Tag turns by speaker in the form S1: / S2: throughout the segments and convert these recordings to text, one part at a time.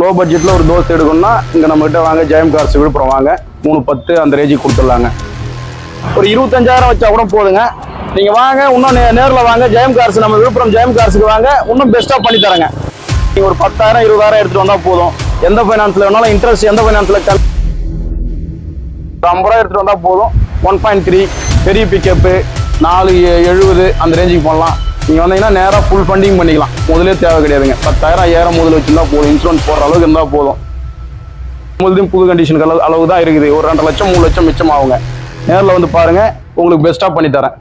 S1: Low பட்ஜெட்டில் ஒரு தோசை எடுக்கணும்னா இங்கே நம்மகிட்ட வாங்க ஜெயம் கார்ஸ் விழுப்புரம் வாங்க. மூணு பத்து அந்த ரேஞ்சுக்கு கொடுத்துடலாங்க. ஒரு இருபத்தஞ்சாயிரம் வச்சா கூட போதுங்க. நீங்கள் வாங்க இன்னும் நே நேரில் வாங்க ஜெயம் கார்ஸ் நம்ம விழுப்புரம் ஜெயம் கார்ஸுக்கு வாங்க இன்னும் பெஸ்ட்டாக பண்ணி தரேங்க. நீங்கள் ஒரு பத்தாயிரம் இருபதாயிரம் எடுத்துகிட்டு வந்தால் போதும். எந்த ஃபைனான்ஸில் வேணாலும் இன்ட்ரெஸ்ட் எந்த ஃபைனான்ஸில் கல் ஐம்பது ரூபா எடுத்துகிட்டு வந்தால் போதும். ஒன் பாயிண்ட் த்ரீ பெரிய பிக்கப்பு நாலு எழுபது அந்த ரேஞ்சுக்கு போடலாம். நீங்கள் வந்தீங்கன்னா நேராக ஃபுல் ஃபண்டிங் பண்ணிக்கலாம். முதலே தேவை கிடையாதுங்க. பத்தாயிரம் ஐயாயிரம் முதல் வச்சுருந்தா போதும். இன்சூரன்ஸ் போடுற அளவுக்கு இருந்தால் போதும். முதலையும் புது கண்டிஷனுக்கு அளவு அளவு தான் இருக்குது. ஒரு ரெண்டு லட்சம் மூணு லட்சம் மிச்சம் ஆகுங்க. நேரில் வந்து பாருங்கள் உங்களுக்கு பெஸ்ட்டாக பண்ணித்தரேன்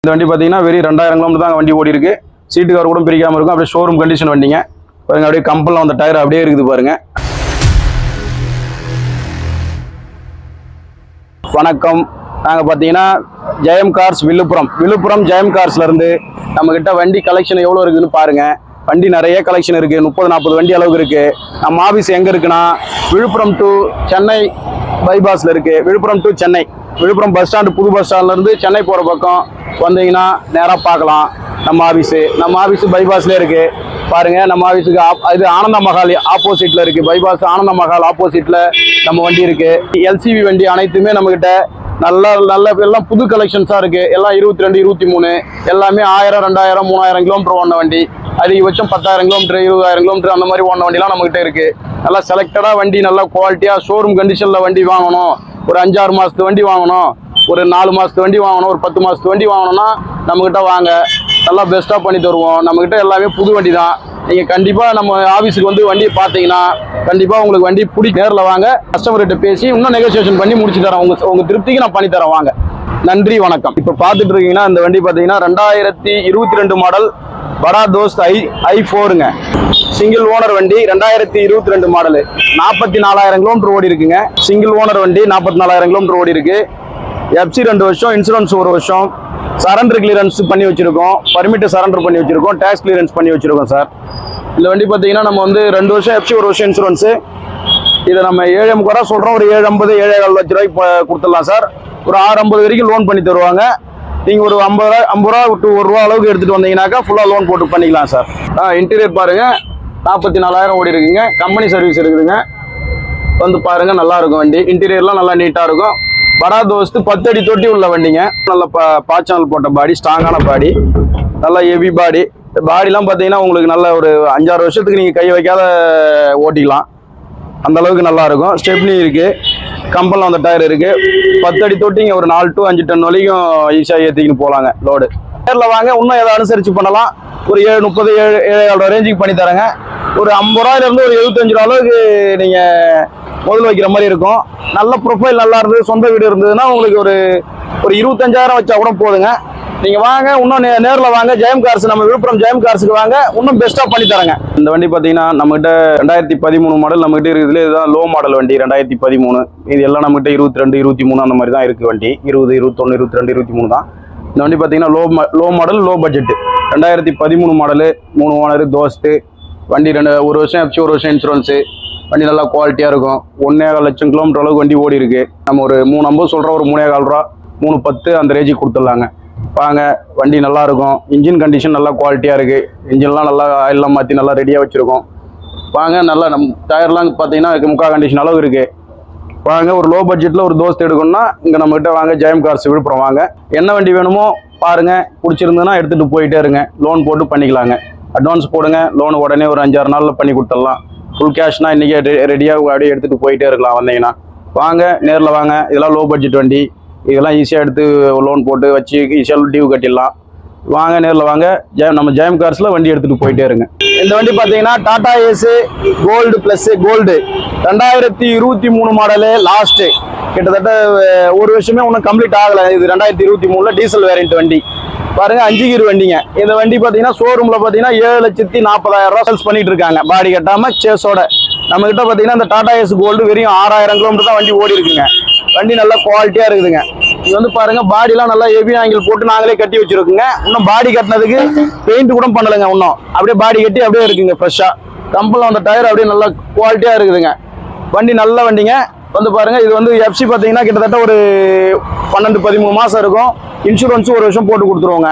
S1: இந்த வண்டி பார்த்தீங்கன்னா வெறும் ரெண்டாயிரம் கிலோமீட்டர் தான் வண்டி ஓடி இருக்கு. சீட்டு கவர் கூட பிரிக்காமல் இருக்கும். அப்படியே ஷோரூம் கண்டிஷன் வண்டிங்க. பாருங்க அப்படியே கம்பெனில் வந்த டயர் அப்படியே இருக்குது பாருங்க. வணக்கம். நாங்கள் பார்த்தீங்கன்னா ஜெயம் கார்ஸ் விழுப்புரம். விழுப்புரம் ஜெயம் கார்ஸ்லேருந்து நம்மக்கிட்ட வண்டி கலெக்ஷன் எவ்வளோ இருக்குதுன்னு பாருங்கள் வண்டி நிறைய கலெக்ஷன் இருக்குது முப்பது நாற்பது வண்டி அளவுக்கு இருக்குது நம்ம ஆஃபீஸ் எங்கே இருக்குன்னா விழுப்புரம் டு சென்னை பைபாஸில் இருக்குது Villupuram to Chennai. Villupuram bus stand புது பஸ் ஸ்டாண்ட்லேருந்து சென்னை போகிற பக்கம் வந்தீங்கன்னா நேராக பார்க்கலாம் நம்ம ஆஃபீஸு நம்ம ஆஃபீஸு பைபாஸ்லேயே இருக்குது பாருங்கள் நம்ம ஆஃபீஸுக்கு ஆப் இது ஆனந்த மஹால் ஆப்போசிட்டில் இருக்குது பைபாஸ் ஆனந்த மஹால் ஆப்போசிட்டில் நம்ம வண்டி இருக்குது எல்சிவி வண்டி அனைத்துமே நம்மக்கிட்ட நல்ல நல்ல எல்லாம் புது கலெக்ஷன்ஸாக இருக்குது எல்லாம் இருபத்தி ரெண்டு இருபத்தி மூணு எல்லாமே ஆயிரம் ரெண்டாயிரம் மூணாயிரம் கிலோமீட்டர் ஓடின வண்டி. அதிகபட்சம் பத்தாயிரம் கிலோமீட்டர் இருபதாயிரம் கிலோமீட்டர் அந்த மாதிரி ஓடின வண்டிலாம் நம்மகிட்ட இருக்குது நல்லா செலக்டடாக வண்டி நல்லா குவாலிட்டியாக ஷோரூம் கண்டிஷனில் வண்டி வாங்கணும். ஒரு அஞ்சாறு மாதத்து வண்டி வாங்கணும். ஒரு நாலு மாதத்து வண்டி வாங்கணும். ஒரு பத்து மாதத்து வண்டி வாங்கணும்னா நம்மக்கிட்ட வாங்க. நல்லா பெஸ்ட்டாக பண்ணி தருவோம். நம்மக்கிட்ட எல்லாமே புது வண்டி தான் நீங்கள் கண்டிப்பாக நம்ம ஆஃபீஸுக்கு வந்து வண்டியை பார்த்தீங்கன்னா கண்டிப்பாக உங்களுக்கு வண்டி பிடி நேரில் வாங்க. கஸ்டமர்கிட்ட பேசி இன்னும் நெகோசியேஷன் பண்ணி முடிச்சு தரேன். உங்கள் உங்கள் திருப்திக்கு நான் பண்ணி தரேன். வாங்க. நன்றி வணக்கம். இப்போ பார்த்துட்டு இருக்கீங்கன்னா இந்த வண்டி பார்த்தீங்கன்னா ரெண்டாயிரத்தி இருபத்தி ரெண்டு மாடல் படா தோஸ்த் ஐ ஐ ஃபோருங்க சிங்கிள் ஓனர் வண்டி ரெண்டாயிரத்தி இருபத்தி ரெண்டு மாடலு நாற்பத்தி நாலாயிரம் கிலோமீட்டர் ஓடி இருக்குங்க சிங்கிள் ஓனர் வண்டி நாற்பத்தி நாலாயிரம் கிலோமீட்டர் ஓடி இருக்கு எஃப்சி ரெண்டு வருஷம் இன்சூரன்ஸ் ஒரு வருஷம். சரண்டர் கிளியரன்ஸ் பண்ணி வச்சுருக்கோம். பர்மிட்டு சரண்டர் பண்ணி வச்சுருக்கோம். டேக்ஸ் கிளியரன்ஸ் பண்ணி வச்சுருக்கோம் சார் இந்த வண்டி பார்த்தீங்கன்னா நம்ம வந்து ரெண்டு வருஷம் எஃப்சி ஒரு வருஷம் இன்சூரன்ஸு இதை நம்ம ஏழு முறை சொல்கிறோம் ஒரு ஏழு ஐம்பது ஏழு ஏழு லட்ச ரூபாய்க்கு கொடுத்துடலாம் சார் ஒரு ஆறு ஐம்பது வரைக்கும் லோன் பண்ணி தருவாங்க. நீங்கள் ஒரு ஐம்பது ரூபா ஐம்பது ரூபா விட்டு ஒரு ரூபா அளவுக்கு எடுத்துகிட்டு வந்தீங்கன்னாக்கா ஃபுல்லாக லோன் போட்டு பண்ணிக்கலாம் சார் ஆ இன்டீரியர் பாருங்கள் நாற்பத்தி நாலாயிரம் ஓடி இருக்குங்க கம்பெனி சர்வீஸ் இருக்குதுங்க. வந்து பாருங்கள் நல்லாயிருக்கும் வண்டி. இன்டீரியர்லாம் நல்லா நீட்டாக இருக்கும். படா தோஸ்து பத்து அடி தொட்டி உள்ள வண்டிங்க. நல்ல பா பாய்ச்சல் போட்ட பாடி ஸ்ட்ராங்கான பாடி நல்லா ஹெவி பாடி பாடிலாம் பார்த்தீங்கன்னா உங்களுக்கு நல்ல ஒரு அஞ்சாறு வருஷத்துக்கு நீங்கள் கை வைக்காத ஓட்டிக்கலாம். அந்த அளவுக்கு நல்லா இருக்கும். ஸ்டெப்னி இருக்குது கம்பெனில் வந்த டயர் இருக்குது பத்து அடி தொட்டிங்க ஒரு நாலு டு அஞ்சு டன் வரைக்கும் ஈஸியாக ஏற்றிக்கின்னு போகலாங்க லோடு நேரில் வாங்க. இன்னும் எதை அனுசரித்து பண்ணலாம். ஒரு ஏழு முப்பது ஏழு ஏழு ரேஞ்சுக்கு பண்ணி தரேங்க. ஒரு ஐம்பது ரூபாயிலேருந்து ஒரு எழுபத்தஞ்சு ரூபா அளவுக்கு நீங்கள் முதல் வைக்கிற மாதிரி இருக்கும். நல்ல ப்ரொஃபைல் நல்லா இருந்தது சொந்த வீடு இருந்ததுன்னா உங்களுக்கு ஒரு ஒரு இருபத்தஞ்சாயிரம் வச்சா கூட போதுங்க. நீங்கள் வாங்க இன்னும் நே நேரில் வாங்க ஜெயம் கார்ஸ் நம்ம விழுப்புரம் ஜெயம் கார்ஸுக்கு வாங்க இன்னும் பெஸ்ட்டாக பண்ணி தரங்க. இந்த வண்டி பார்த்தீங்கன்னா நம்மகிட்ட ரெண்டாயிரத்தி பதிமூணு மாடல் நம்மகிட்ட இருக்குதுல இதுதான் லோ மாடல் வண்டி ரெண்டாயிரத்தி பதிமூணு. இது எல்லாம் நம்மகிட்ட இருபத்தி ரெண்டு இருபத்தி மூணு அந்த மாதிரி தான் இருக்குது வண்டி. இருபது இருபத்தொன்று இருபத்தி ரெண்டு இருபத்தி மூணு தான். இந்த வண்டி பார்த்தீங்கன்னா low low model low budget ரெண்டாயிரத்தி பதிமூணு மாடலு மூணு ஓனர் தோஸ்ட்டு வண்டி ரெண்டு ஒரு வருஷம் எஃப்சி ஒரு வருஷம் இன்சூரன்ஸு வண்டி நல்லா குவாலிட்டியாக இருக்கும். ஒன்றே கால் லட்சம் கிலோமீட்டர் அளவுக்கு வண்டி ஓடி இருக்கு. நம்ம ஒரு மூணு ஐம்பது சொல்கிறோம் ஒரு மூணே கால் ரூபா மூணு பத்து அந்த ரேஞ்சுக்கு கொடுத்துட்லாங்க. வாங்க வண்டி நல்லாயிருக்கும் இன்ஜின் கண்டிஷன் நல்லா குவாலிட்டியாக இருக்குது இன்ஜின்லாம் நல்லா ஆயிலெலாம் மாற்றி நல்லா ரெடியாக வச்சுருக்கோம். வாங்க நல்லா நம் டயர்லாம் பார்த்தீங்கன்னா முக்கால் கண்டிஷன் அளவு இருக்குது வாங்க ஒரு லோ பட்ஜெட்டில் ஒரு தோஸ்து எடுக்கணும்னா இங்கே நம்மகிட்ட வாங்க ஜெயம் கார்ஸ் விழுப்புரம் வாங்க. என்ன வண்டி வேணுமோ பாருங்கள் பிடிச்சிருந்ததுன்னா எடுத்துகிட்டு போயிட்டே இருங்க. லோன் போட்டு பண்ணிக்கலாங்க. அட்வான்ஸ் போடுங்க. லோன் உடனே ஒரு அஞ்சாறு நாளில் பண்ணி கொடுத்துடலாம். ஃபுல் கேஷ்னா இன்றைக்கி ரெடியாக அப்படியே எடுத்துகிட்டு போயிட்டே இருக்கலாம் வந்தீங்கன்னா. வாங்க நேரில் வாங்க. இதெல்லாம் லோ பட்ஜெட் வண்டி. இதெல்லாம் ஈஸியாக எடுத்து லோன் போட்டு வச்சு ஈஸியாக டியூ கட்டிடலாம். வாங்க நேரில் வாங்க. ஜெயம் நம்ம ஜெயம் கார்ஸில் வண்டி எடுத்துகிட்டு போயிட்டே இருங்க. இந்த வண்டி பார்த்தீங்கன்னா Tata Ace gold plus gold ரெண்டாயிரத்தி இருபத்தி மூணு மாடலு லாஸ்ட்டு கிட்டத்தட்ட ஒரு வருஷமே ஒன்றும் கம்ப்ளீட் ஆகலை. இது ரெண்டாயிரத்தி இருபத்தி மூணில் டீசல் வேரியன்ட் வண்டி. பாருங்க அஞ்சு கீர் வண்டிங்க. இந்த வண்டி பார்த்தீங்கன்னா ஷோரூமில் பார்த்தீங்கன்னா ஏழு லட்சத்தி நாற்பதாயிரம் ரூபா சேல்ஸ் பண்ணிட்டு இருக்காங்க. பாடி கட்டாமல் சேஸோட நம்மக்கிட்ட பார்த்தீங்கன்னா இந்த டாடா ஏஸ் கோல்டு வெறும் ஆறாயிரம் கிலோமீட்டர் தான் வண்டி ஓடி இருக்குங்க வண்டி நல்லா குவாலிட்டியாக இருக்குதுங்க. இது வந்து பாருங்க பாடிலாம் நல்லா ஹெவி ஆங்கிள் போட்டு நாங்களே கட்டி வச்சிருக்கோங்க. இன்னும் பாடி கட்டினதுக்கு பெயிண்ட் கூட பண்ணலைங்க இன்னும். அப்படியே பாடி கட்டி அப்படியே இருக்குங்க ஃப்ரெஷ்ஷாக கம்பெனியில் வந்த டயர் அப்படியே நல்லா குவாலிட்டியாக இருக்குதுங்க. வண்டி நல்ல வண்டிங்க. வந்து பாருங்க இது வந்து எஃப்சி பார்த்தீங்கன்னா கிட்டத்தட்ட ஒரு பன்னெண்டு பதிமூணு மாதம் இருக்கும். இன்சூரன்ஸும் ஒரு வருஷம் போட்டு கொடுத்துருவோங்க.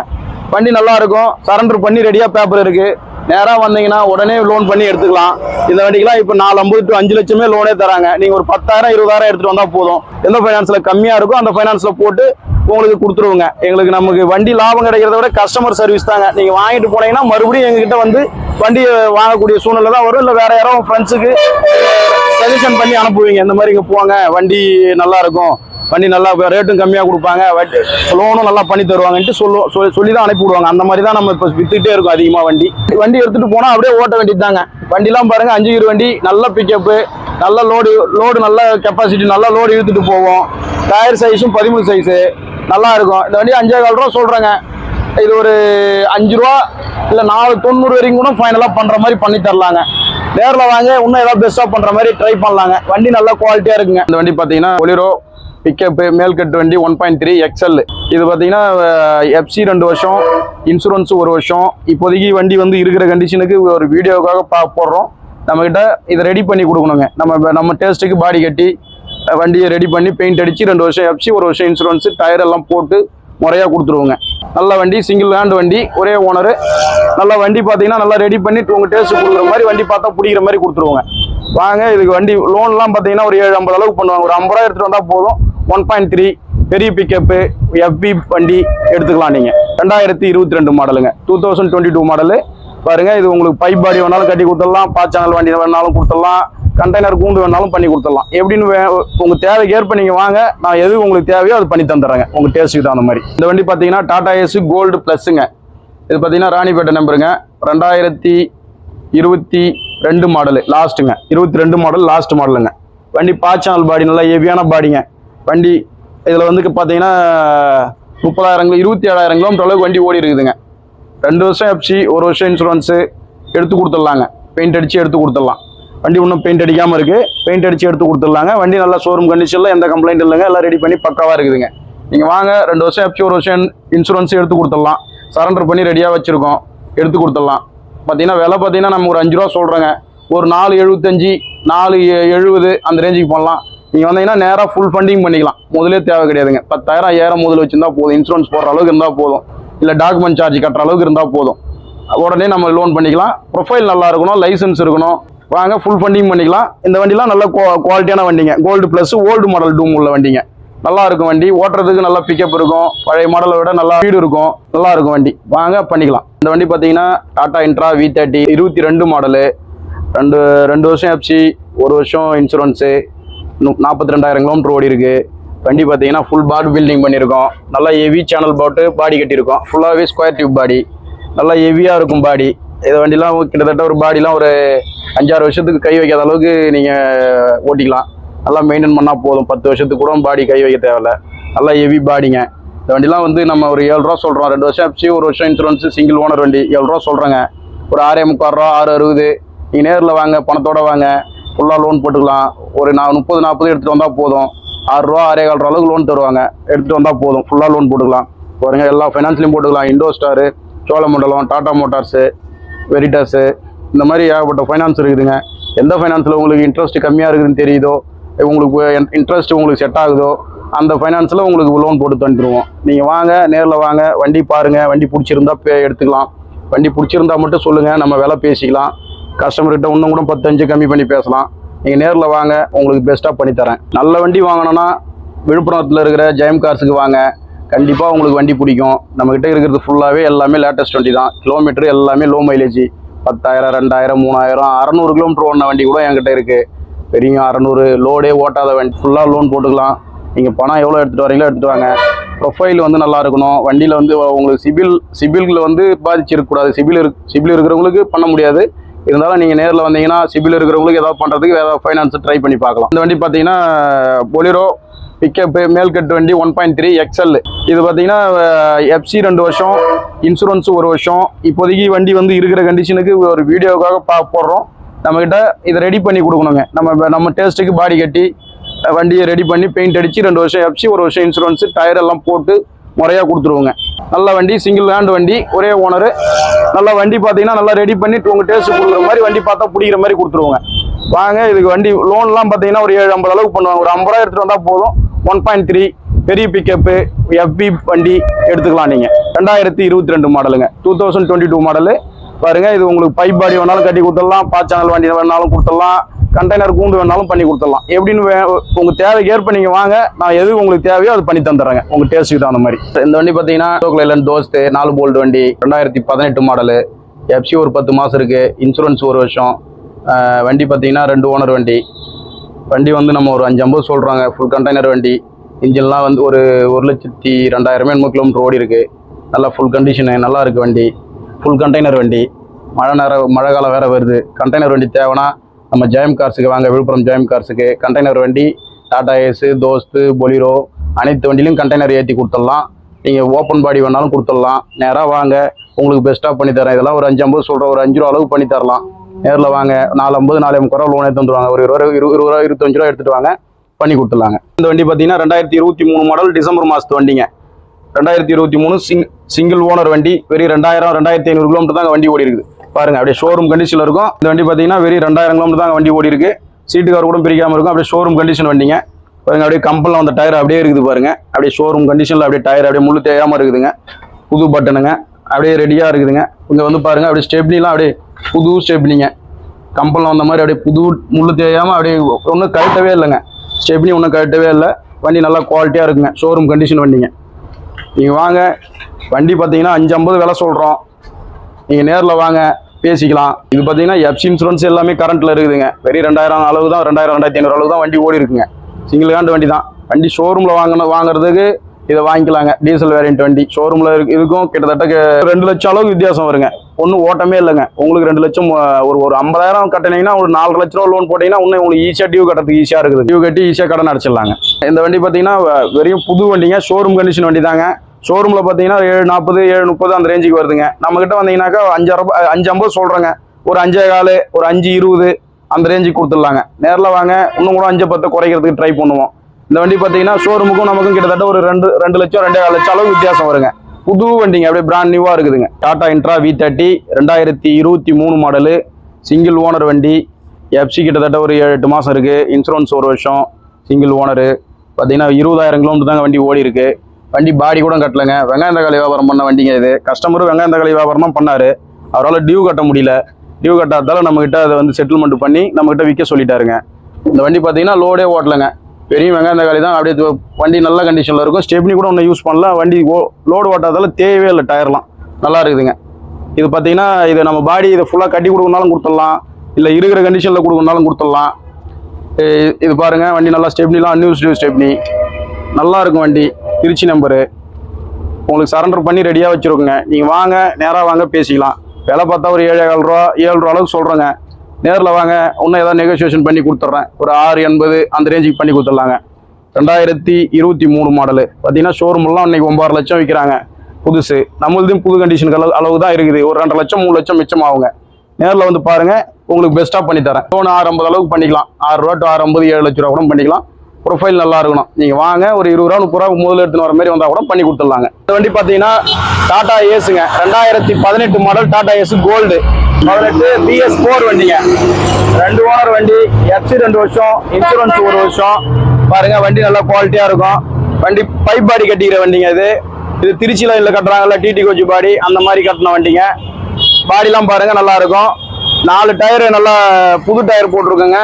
S1: வண்டி நல்லா இருக்கும். சரண்டர் பண்ணி ரெடியாக பேப்பர் இருக்கு. நேராக வந்தீங்கன்னா உடனே லோன் பண்ணி எடுத்துக்கலாம். இந்த வண்டிக்கெல்லாம் இப்போ நாலு ஐம்பது டு அஞ்சு லட்சமே லோனே தராங்க. நீங்கள் ஒரு பத்தாயிரம் இருபதாயிரம் எடுத்துகிட்டு வந்தால் போதும். எந்த ஃபைனான்ஸில் கம்மியாக இருக்கோ அந்த ஃபைனான்ஸில் போட்டு உங்களுக்கு கொடுத்துருவோங்க. எங்களுக்கு நமக்கு வண்டி லாபம் கிடைக்கிறத விட கஸ்டமர் சர்வீஸ் தாங்க. நீங்கள் வாங்கிட்டு போனீங்கன்னா மறுபடியும் எங்ககிட்ட வந்து வண்டியை வாங்கக்கூடிய சூழ்நிலை தான் வரும். இல்லை வேற யாரும் ஃப்ரெண்ட்ஸுக்கு சஜஷன் பண்ணி அனுப்புவீங்க. இந்த மாதிரி இங்கே போங்க. வண்டி நல்லா இருக்கும். வண்டி நல்லா ரேட்டும் கம்மியாக கொடுப்பாங்க. வட்டி லோனும் நல்லா பண்ணி தருவாங்கன்ட்டு சொல்லுவோம் சொல்லி சொல்லி தான் அனுப்பி விடுவாங்க. அந்த மாதிரி தான் நம்ம இப்போ வித்துக்கிட்டே இருக்கும் அதிகமாக வண்டி. வண்டி எடுத்துகிட்டு போனால் அப்படியே ஓட்ட வேண்டியது தாங்க வண்டிலாம் பாருங்கள் அஞ்சு கீர் வண்டி நல்ல பிக்கப்பு நல்ல லோடு லோடு நல்ல கெப்பாசிட்டி நல்ல லோடு இழுத்துட்டு போவோம். டயர் சைஸும் பதிமூணு சைஸு நல்லா இருக்கும். இந்த வண்டி அஞ்சே கால் ரூபா சொல்கிறேங்க இது ஒரு அஞ்சு ரூபா இல்லை நாலு தொண்ணூறு வரைக்கும் கூட ஃபைனலாக பண்ணுற மாதிரி பண்ணி தரலாங்க. நேரில் வாங்க இன்னும் ஏதாவது பெஸ்ட்டாக பண்ணுற மாதிரி ட்ரை பண்ணலாங்க. வண்டி நல்லா குவாலிட்டியாக இருக்குங்க. இந்த வண்டி பார்த்தீங்கன்னா ஒலிரோ பிக்கப்பு மேல்கட்டு வண்டி ஒன் பாயிண்ட் த்ரீ எக்ஸ்எல் இது பார்த்தீங்கன்னா எஃப்சி ரெண்டு வருஷம் இன்சூரன்ஸ் ஒரு வருஷம். இப்போதைக்கு வண்டி வந்து இருக்கிற கண்டிஷனுக்கு ஒரு வீடியோக்காக பா போடுறோம். நம்மக்கிட்ட இதை ரெடி பண்ணி கொடுக்கணுங்க. நம்ம நம்ம டேஸ்ட்டுக்கு பாடி கட்டி வண்டியை ரெடி பண்ணி பெயிண்ட் அடித்து ரெண்டு வருஷம் எஃப்சி ஒரு வருஷம் இன்சூரன்ஸ் டயர் எல்லாம் போட்டு முறையாக கொடுத்துருவோங்க. நல்ல வண்டி சிங்கிள் ஹேண்ட் வண்டி ஒரே ஓனரு நல்ல வண்டி பார்த்தீங்கன்னா நல்லா ரெடி பண்ணி உங்கள் டேஸ்ட் கொடுக்குற மாதிரி வண்டி பார்த்தா பிடிக்கிற மாதிரி கொடுத்துருவோங்க. வாங்க இதுக்கு வண்டி லோன்லாம் பார்த்தீங்கன்னா ஒரு ஏழு ஐம்பது அளவுக்கு பண்ணுவாங்க. ஒரு ஐம்பது ரூபா எடுத்துகிட்டு வந்தால் போதும். ஒன் பாயிண்ட் த்ரீ பெரிய பிக்கப்பு எஃபி வண்டி எடுத்துக்கலாம் நீங்கள் ரெண்டாயிரத்தி இருபத்தி ரெண்டு மாடலுங்க two thousand twenty two model பாருங்க இது உங்களுக்கு பைப் பாடி வேணாலும் கட்டி கொடுத்துடலாம் பாச்சானல் வண்டி வேணாலும் கொடுத்துடலாம் கண்டெய்னர் கூண்டு வேணாலும் பண்ணி கொடுத்துடலாம். எப்படின்னு வே- தேவைக்கு ஏற்ப நீங்கள் வாங்க நான் எது உங்களுக்கு தேவையோ அது பண்ணி தந்துடுறேங்க. உங்கள் டேஸ்ட்டுக்கு தகுந்த மாதிரி. இந்த வண்டி பார்த்தீங்கன்னா டாடா ஏஸ் கோல்டு ப்ளஸ்ஸுங்க இது பார்த்தீங்கன்னா ராணிப்பேட்டை நம்பருங்க. ரெண்டாயிரத்தி இருபத்தி ரெண்டு மாடலு லாஸ்ட்டுங்க இருபத்தி ரெண்டு மாடல் லாஸ்ட் மாடலுங்க வண்டி பாச்சானல் பாடி நல்லா ஹெவியான பாடிங்க வண்டி இதில் வந்து பார்த்தீங்கன்னா முப்பதாயிரம் இருபத்தி ஏழாயிரம் கிலோமீட்டர் அளவுக்கு வண்டி ஓடி இருக்குதுங்க. ரெண்டு வருஷம் எஃப்சி ஒரு வருஷம் இன்சூரன்ஸு எடுத்து கொடுத்துடலாங்க. பெயிண்ட் அடித்து எடுத்து கொடுத்துடலாம். வண்டி இன்னும் பெயிண்ட் அடிக்காமல் இருக்குது பெயிண்ட் அடித்து எடுத்து கொடுத்துடலாங்க. வண்டி நல்லா ஷோரூம் கண்டிஷனில் எந்த கம்ப்ளைண்ட் இல்லைங்க. எல்லாம் ரெடி பண்ணி பக்காவாக இருக்குதுங்க. நீங்கள் வாங்க ரெண்டு வருஷம் எஃப்சி ஒரு வருஷம் இன்சூரன்ஸ் எடுத்து கொடுத்துடலாம். சரண்டர் பண்ணி ரெடியாக வச்சுருக்கோம். எடுத்து கொடுத்துடலாம். பார்த்தீங்கன்னா விலை பார்த்தீங்கன்னா நம்ம ஒரு அஞ்சு ரூபா சொல்கிறோங்க ஒரு நாலு எழுபத்தஞ்சி நாலு எழுபது அந்த ரேஞ்சுக்கு பண்ணலாம் நீங்கள் வந்தீங்கன்னா நேராக ஃபுல் ஃபண்டிங் பண்ணிக்கலாம். முதலே தேவை கிடையாதுங்க. பத்தாயிரம் ஐயாயிரம் முதல் வச்சுருந்தா போதும். இன்சூரன்ஸ் போடுற அளவுக்கு இருந்தால் போதும். இல்லை டாக்குமெண்ட் சார்ஜ் கட்டுற அளவுக்கு இருந்தால் போதும். உடனே நம்ம லோன் பண்ணிக்கலாம். ப்ரொஃபைல் நல்லா இருக்கணும் லைசன்ஸ் இருக்கணும். வாங்க ஃபுல் ஃபண்டிங் பண்ணிக்கலாம். இந்த வண்டிலாம் நல்ல குவாலிட்டியான வண்டிங்க. கோல்டு ப்ளஸ் ஓல்டு மாடல் டூம் உள்ள வண்டிங்க. நல்லா இருக்கும் வண்டி. ஓட்டுறதுக்கு நல்லா பிக்கப் இருக்கும். பழைய மாடலை விட நல்லா வீடு இருக்கும். நல்லா இருக்கும் வண்டி. வாங்க பண்ணிக்கலாம். இந்த வண்டி பார்த்தீங்கன்னா டாடா இன்ட்ரா வி தேர்ட்டி இருபத்தி ரெண்டு மாடலு ரெண்டு ரெண்டு வருஷம் எஃப்சி ஒரு வருஷம் இன்சூரன்ஸு நாற்பத்தி ரெண்டாயிரம் கிலோமீட்டர் ஓடி இருக்கு வண்டி பார்த்தீங்கன்னா ஃபுல் பாடி பில்டிங் பண்ணியிருக்கோம். நல்லா ஹெவி சேனல் போட்டு பாடி கட்டியிருக்கோம். ஃபுல்லாகவே ஸ்கொயர் டியூப் பாடி நல்லா ஹெவியாக இருக்கும் பாடி இது வண்டிலாம் கிட்டத்தட்ட ஒரு பாடிலாம் ஒரு அஞ்சாறு வருஷத்துக்கு கை வைக்காத அளவுக்கு நீங்கள் ஓட்டிக்கலாம். நல்லா மெயின்டைன் பண்ணால் போதும். பத்து வருஷத்துக்கு கூட பாடி கை வைக்க தேவையில்ல. நல்லா ஹெவி பாடிங்க இந்த வண்டிலாம் வந்து நம்ம ஒரு ஏழு ரூபா சொல்கிறோம் ரெண்டு வருஷம் எஃப்சி ஒரு வருஷம் இன்சூரன்ஸ் சிங்கிள் ஓனர் வண்டி. ஏழு ரூபா சொல்கிறேங்க ஒரு ஆறே முக்கால் ரூபா ஆறு அறுபது. நீங்கள் நேரில் வாங்க பணத்தோடு வாங்க. ஃபுல்லாக லோன் போட்டுக்கலாம். ஒரு நான் முப்பது நாற்பது எடுத்துகிட்டு வந்தால் போதும். ஆறுரூவா ஆறே கால் அளவுக்கு லோன் தருவாங்க. எடுத்துகிட்டு வந்தால் போதும். ஃபுல்லாக லோன் போட்டுக்கலாம். பாருங்கள் எல்லா ஃபைனான்ஸ்லையும் போட்டுக்கலாம். IndoStar Cholamandalam Tata motors Veritas இந்த மாதிரி ஏகப்பட்ட ஃபைனான்ஸ் இருக்குதுங்க. எந்த ஃபைனான்ஸில் உங்களுக்கு இன்ட்ரெஸ்ட் கம்மியாக இருக்குதுன்னு தெரியுதோ உங்களுக்கு இன்ட்ரெஸ்ட் உங்களுக்கு செட் ஆகுதோ அந்த ஃபைனான்ஸில் உங்களுக்கு லோன் போட்டு தந்துடுவோம் நீங்கள் வாங்க நேரில் வாங்க வண்டி பாருங்கள் வண்டி பிடிச்சிருந்தா பே எடுத்துக்கலாம். வண்டி பிடிச்சிருந்தா மட்டும் சொல்லுங்கள் நம்ம விலை பேசிக்கலாம். கஸ்டமர்கிட்ட இன்னும் கூட பத்தஞ்சு கம்மி பண்ணி பேசலாம். நீங்கள் நேரில் வாங்க உங்களுக்கு பெஸ்ட்டாக பண்ணித்தரேன். நல்ல வண்டி வாங்கணும்னா விழுப்புரத்தில் இருக்கிற ஜெயம் கார்ஸுக்கு வாங்க. கண்டிப்பாக உங்களுக்கு வண்டி பிடிக்கும். நம்மக்கிட்ட இருக்கிறது ஃபுல்லாகவே எல்லாமே லேட்டஸ்ட் வண்டி தான் கிலோமீட்டர் எல்லாமே லோ மைலேஜ் பத்தாயிரம் ரெண்டாயிரம் மூணாயிரம் அறநூறு கிலோமீட்டர் ஓடின வண்டி கூட என்கிட்ட இருக்குது பெரிய அறநூறு லோடே ஓட்டாத வண்டி. ஃபுல்லாக லோன் போட்டுக்கலாம். நீங்கள் பணம் எவ்வளோ எடுத்துகிட்டு வரீங்களோ எடுத்துகிட்டு வாங்க. ப்ரொஃபைல் வந்து நல்லா இருக்கணும். வண்டியில் வந்து உங்களுக்கு சிபில் சிபில்ல வந்து பாதிச்சிருக்கக்கூடாது சிபில் இருக் சிபில் இருக்கிறவங்களுக்கு பண்ண முடியாது. இருந்தாலும் நீங்கள் நேரில் வந்தீங்கன்னா சிபில் இருக்கிறவங்களுக்கு ஏதாவது பண்ணுறதுக்கு ஏதாவது ஃபைனான்ஸ் ட்ரை பண்ணி பார்க்கலாம். இந்த வண்டி பார்த்தீங்கன்னா பொலிரோ பிக்கப்பு மேல்கட்டு வண்டி ஒன் பாயிண்ட் த்ரீ எக்ஸ்எல் இது பார்த்தீங்கன்னா எஃப்சி ரெண்டு வருஷம் இன்சூரன்ஸ் ஒரு வருஷம். இப்போதைக்கு வண்டி வந்து இருக்கிற கண்டிஷனுக்கு ஒரு வீடியோக்காக பா போடுறோம். நம்மக்கிட்ட இதை ரெடி பண்ணி கொடுக்கணுங்க. நம்ம நம்ம டேஸ்ட்டுக்கு பாடி கட்டி வண்டியை ரெடி பண்ணி பெயிண்ட் அடித்து ரெண்டு வருஷம் எஃப்சி ஒரு வருஷம் இன்சூரன்ஸு டயர் எல்லாம் போட்டு முறையாக கொடுத்துருவோங்க. நல்ல வண்டி சிங்கிள் ஹேண்ட் வண்டி ஒரே ஓனரு நல்ல வண்டி பார்த்தீங்கன்னா நல்லா ரெடி பண்ணி உங்கள் டேஸ்ட் கொடுக்குற மாதிரி வண்டி பார்த்தா பிடிக்கிற மாதிரி கொடுத்துருவோங்க. வாங்க இதுக்கு வண்டி லோன்லாம் பார்த்தீங்கன்னா ஒரு ஏழு ஐம்பது அளவுக்கு பண்ணுவாங்க. ஒரு ஐம்பது ரூபா எடுத்துகிட்டு வந்தால் போதும். ஒன் பாயிண்ட் த்ரீ பெரிய பிக்கப்பு எஃப்பி வண்டி எடுத்துக்கலாம் நீங்கள் ரெண்டாயிரத்தி இருபத்தி ரெண்டு மாடலுங்க two thousand twenty two model பாருங்க இது உங்களுக்கு பைப் பாடி வேணாலும் கட்டி கொடுத்துடலாம். பா சேனல் வண்டி வேணாலும் கொடுத்துடலாம். கண்டெய்னர் கூண்டு வேணாலும் பண்ணி கொடுத்துடலாம். எப்படின்னு வே- தேவைக்கு ஏற்ப நீங்கள் வாங்க. நான் எது உங்களுக்கு தேவையோ அது பண்ணி தந்துடுறேங்க. உங்கள் டேஸ்ட்டுக்கு தகுந்த மாதிரி. இந்த வண்டி பார்த்தீங்கன்னா டோக்லைலன் தோஸ்து நாலு போல்டு வண்டி ரெண்டாயிரத்தி பதினெட்டு மாடலு எஃப்சி ஒரு பத்து மாதம் இருக்குது இன்சூரன்ஸ் ஒரு வருஷம். வண்டி பார்த்தீங்கன்னா ரெண்டு ஓனர் வண்டி. வண்டி வந்து நம்ம ஒரு அஞ்சு ஐம்பது சொல்கிறாங்க ஃபுல் கண்டெய்னர் வண்டி. இன்ஜின்லாம் வந்து ஒரு ஒரு லட்சத்தி ரெண்டாயிரமே எண்பது கிலோமீட்டர் ஓடி இருக்குது நல்லா ஃபுல் கண்டிஷனு நல்லா இருக்குது வண்டி. ஃபுல் கண்டெய்னர் வண்டி. மழை நேரம் மழை காலம் வேறு வருது. கண்டெய்னர் வண்டி தேவைன்னா நம்ம ஜெயம் கார்ஸுக்கு வாங்க. விழுப்புரம் ஜெயம் கார்ஸுக்கு கண்டெய்னர் வண்டி டாடா ஏஸு தோஸ்து பொலிரோ அனைத்து வண்டிலையும் கண்டெய்னர் ஏற்றி கொடுத்துடலாம். நீங்கள் ஓப்பன் பாடி வேணாலும் கொடுத்துடலாம். நேராக வாங்க. உங்களுக்கு பெஸ்ட்டாக பண்ணி தரேன். இதெல்லாம் ஒரு அஞ்சு ஐம்பது சொல்கிறேன் ஒரு அஞ்சு ரூபா அளவு பண்ணி தரலாம். நேரில் வாங்க. நாலு ஐம்பது நாலு ஐம்பது ரூபா லோன் எடுத்து வந்துருவாங்க ஒரு இருபது ரூபா இருபது ரூபா இருபத்தஞ்சு ரூபா எடுத்துட்டு வாங்க. பண்ணி கொடுத்துடலாங்க. இந்த வண்டி பார்த்தீங்கன்னா ரெண்டாயிரத்தி இருபத்தி மூணு மாடல் டிசம்பர் மாதத்து வண்டிங்க. ரெண்டாயிரத்தி இருபத்தி மூணு சிங் சிங்கிள் ஓனர் வண்டி. வெறும் ரெண்டாயிரம் ரெண்டாயிரத்தி ஐநூறு கிலோமீட்டர் தான் வண்டி ஓடி இருக்குது பாருங்க அப்படியே ஷோரூம் கண்டிஷனில் இருக்கும். இந்த வண்டி பார்த்தீங்கன்னா வெறும் ரெண்டாயிரம் கிலோமீட்டர் தான் வண்டி ஓடி இருக்கு. சீட்டு கவர் கூட பிரிக்காம இருக்கும். அப்படியே ஷோரூம் கண்டிஷன் வண்டிங்க. பாருங்க அப்படியே கம்பெனில் வந்த டயர் அப்படியே இருக்குது பாருங்க. அப்படியே ஷோரூம் கண்டிஷனில் அப்படியே டயர் அப்படியே முள்ளு தேயாம இருக்குதுங்க. புது பட்டனுங்க அப்படியே ரெடியாக இருக்குதுங்க. இங்கே வந்து பாருங்க அப்படியே ஸ்டெப்னிலாம் அப்படியே புது ஸ்டெப்னிங்க கம்பெனில் வந்த மாதிரி அப்படியே புது முள்ளு தேயாமல் அப்படியே ஒன்றும் கழட்டவே இல்லைங்க. ஸ்டெப்னி ஒன்றும் கழட்டவே இல்லை. வண்டி நல்லா குவாலிட்டியாக இருக்குங்க. ஷோரூம் கண்டிஷன் வண்டிங்க. நீங்கள் வாங்க. வண்டி பார்த்தீங்கன்னா அஞ்சு ஐம்பது விலை சொல்கிறோம் நீங்கள் நேரில் வாங்க. பேசிக்கலாம். இது பார்த்தீங்கன்னா எஃப்சி இன்சூரன்ஸ் எல்லாமே கரண்ட்டில் இருக்குதுங்க. வெறும் ரெண்டாயிரம் அளவு தான் ரெண்டாயிரம் ரெண்டாயிரத்தி ஐநூறு அளவு தான் வண்டி ஓடி இருக்குங்க. சிங்கிள் ஹேண்ட் வண்டி தான். வண்டி ஷோரூமில் வாங்கின வாங்குறதுக்கு இதை வாங்கிக்கலாங்க. டீசல் வேரியன்ட் வண்டி. ஷோரூமில் இருக்கும் இதுக்கும் கிட்டத்தட்ட ரெண்டு லட்சம் அளவுக்கு வித்தியாசம் வருங்க. ஒன்றும் ஓட்டமே இல்லைங்க. உங்களுக்கு ரெண்டு லட்சம் ஒரு ஒரு ஐம்பதாயிரம் கட்டினீங்கன்னா ஒரு நாலு லட்ச ரூபா லோன் போட்டிங்கன்னா இன்னும் உங்களுக்கு ஈஸியாக டியூ கட்டுறதுக்கு ஈஸியாக இருக்குது. டியூ கட்டி ஈஸியாக கடன் அடைச்சிடலாங்க. இந்த வண்டி பார்த்தீங்கன்னா வெறும் புது வண்டிங்க. ஷோரூம் கண்டிஷன் வண்டி தாங்க. ஷோரூமில் பார்த்தீங்கன்னா ஏழு நாற்பது ஏழு முப்பது அந்த ரேஞ்சுக்கு வருதுங்க. நம்மக்கிட்ட வந்தீங்கன்னாக்கா அஞ்சாயிரம் ரூபாய் அஞ்சு ஐம்பது சொல்கிறேங்க ஒரு அஞ்சே காலு ஒரு அஞ்சு இருபது அந்த ரேஞ்சுக்கு கொடுத்துடலாங்க. நேரில் வாங்க இன்னும் கூட அஞ்சு பத்து குறைக்கிறதுக்கு ட்ரை பண்ணுவோம். இந்த வண்டி பார்த்தீங்கன்னா ஷோரூமுக்கும் நமக்கும் கிட்டத்தட்ட ஒரு ரெண்டு ரெண்டு லட்சம் ரெண்டே கால் லட்சம் அளவு வித்தியாசம் வருங்க. புது வண்டிங்க அப்படியே பிராண்ட் நியூவாக இருக்குதுங்க. டாடா இன்ட்ரா வி தேர்ட்டி ரெண்டாயிரத்தி இருபத்தி மூணு மாடலு சிங்கிள் ஓனர் வண்டி. எஃப்சி கிட்டத்தட்ட ஒரு ஏழு எட்டு மாதம் இருக்குது இன்சூரன்ஸ் ஒரு வருஷம் சிங்கிள் ஓனரு பார்த்தீங்கன்னா இருபதாயிரம் கிலோமீட்டர் தாங்க வண்டி ஓடி இருக்குது வண்டி பாடி கூட கட்டலைங்க. வெங்காயம் தக்காளி வியாபாரம் பண்ண வண்டிங்க இது. கஸ்டமரும் வெங்காயம் தக்காளி வியாபாரம் தான் அவரால் டியூ கட்ட முடியல. டியூ கட்டாதால நம்மகிட்ட அதை வந்து செட்டில்மெண்ட் பண்ணி நம்மகிட்ட விற்க சொல்லிட்டாருங்க. இந்த வண்டி பார்த்தீங்கன்னா லோடே ஓட்டலைங்க. பெரிய வெங்காயம் தக்காளி தான். அப்படியே வண்டி நல்ல கண்டிஷனில் இருக்கும். ஸ்டெப்னி கூட ஒன்றும் யூஸ் பண்ணல. வண்டி லோடு ஓட்டாதால தேவையே இல்லை டயர்லாம் நல்லா இருக்குதுங்க. இது பார்த்தீங்கன்னா இது நம்ம பாடி இதை ஃபுல்லாக கட்டி கொடுக்கணுனாலும் கொடுத்துடலாம். இல்லை இருக்கிற கண்டிஷனில் கொடுக்கணுனாலும் கொடுத்துடலாம். இது பாருங்க. வண்டி நல்லா ஸ்டெப்னிலாம் அன்யூஸ் ஸ்டெப்னி நல்லா இருக்கும் வண்டி. திருச்சி நம்பரு. உங்களுக்கு சரண்டர் பண்ணி ரெடியாக வச்சுருக்கோங்க. நீங்கள் வாங்க நேராக வாங்க பேசிக்கலாம். விலை பார்த்தா ஒரு ஏழு ஏழு ரூபா ஏழு ரூபா அளவுக்கு சொல்கிறேங்க நேரில் வாங்க இன்னும் ஏதாவது நெகோசியேஷன் பண்ணி கொடுத்துட்றேன். ஒரு ஆறு எண்பது அந்த ரேஞ்சுக்கு பண்ணி கொடுத்துட்லாங்க. ரெண்டாயிரத்தி இருபத்தி மூணு மாடலு பார்த்தீங்கன்னா ஷோரூம்லாம் இன்னைக்கு ஒம்பது லட்சம் விற்கிறாங்க. புதுசு. நம்மளதும் புது கண்டிஷனுக்கு அளவு அளவு தான் இருக்குது. ஒரு ரெண்டு லட்சம் மூணு லட்சம் மிச்சம் ஆகுங்க. நேரில் வந்து பாருங்கள் உங்களுக்கு பெஸ்ட்டாக பண்ணித்தரேன். லோன் ஆறு ஐம்பது அளவுக்கு பண்ணிக்கலாம். ஆறுரூவா டு ஆறு ஐம்பது ஏழு லட்ச ரூபா கூட பண்ணிக்கலாம். ப்ரொஃபைல் நல்லா இருக்கணும். நீங்கள் வாங்க ஒரு இருபது ரூபா முப்பது ரூபா முதல்ல எடுத்துன்னு வர மாதிரி வந்தால் கூட பண்ணி கொடுத்துடலாங்க. இந்த வண்டி பார்த்தீங்கன்னா டாடா ஏஸுங்க ரெண்டாயிரத்தி பதினெட்டு மாடல் டாடா ஏஸ் கோல்டு பதினெட்டு பிஎஸ் ஃபோர் வண்டிங்க. ரெண்டு ஓனர் வண்டி எஃப்சி ரெண்டு வருஷம் இன்சூரன்ஸ் ஒரு வருஷம். பாருங்க வண்டி நல்லா குவாலிட்டியாக இருக்கும். வண்டி பைப் பாடி கட்டிக்கிற வண்டிங்க இது. இது திருச்சி லைனில் கட்டுறாங்கல்ல டிடி கோச்சி பாடி அந்த மாதிரி கட்டின வண்டிங்க. பாடிலாம் பாருங்கள் நல்லாயிருக்கும் நாலு டயரு நல்லா புது டயர் போட்டிருக்குங்க.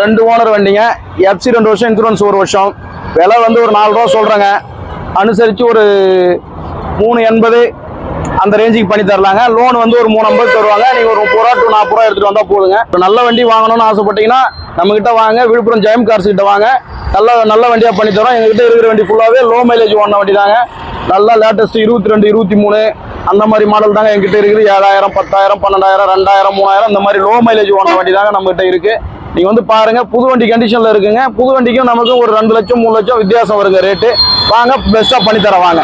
S1: ரெண்டு ஓனர் வண்டிங்க. எஃப்சி ரெண்டு வருஷம் இன்சூரன்ஸ் ஒரு வருஷம். விலை வந்து ஒரு நாலு ரூபா சொல்கிறேங்க அனுசரித்து ஒரு மூணு எண்பது அந்த ரேஞ்சுக்கு பண்ணி தரலாங்க. லோன் வந்து ஒரு மூணு ஐம்பது தருவாங்க. நீங்கள் ஒரு முப்பது ரூபா டு நாற்பது ரூபா எடுத்துகிட்டு வந்தால் போதுங்க. இப்போ நல்ல வண்டி வாங்கணும்னு ஆசைப்பட்டீங்கன்னா நம்மகிட்ட வாங்க. விழுப்புரம் ஜெயம் கார்ஸ் கிட்ட வாங்க. நல்ல நல்ல வண்டியாக பண்ணி தரோம். எங்ககிட்ட இருக்கிற வண்டி ஃபுல்லாகவே லோ மைலேஜ் ஓடின வண்டி தாங்க நல்லா லேட்டஸ்ட் இருபத்தி ரெண்டு இருபத்தி மூணு அந்த மாதிரி மாடல் தாங்க எங்கிட்ட இருக்குது. ஏழாயிரம் பத்தாயிரம் பன்னெண்டாயிரம் ரெண்டாயிரம் மூணாயிரம் இந்த மாதிரி லோ மைலேஜ் ஓடின வண்டி தாங்க நம்மகிட்ட இருக்குது நீங்க வந்து பாருங்க புது வண்டி கண்டிஷன்ல இருக்குங்க. புது வண்டிக்கும் நமக்கு ஒரு ரெண்டு லட்சம் மூணு லட்சம் வித்தியாசம் வருங்க ரேட்டு வாங்க பெஸ்ட்டாக பண்ணி வாங்க.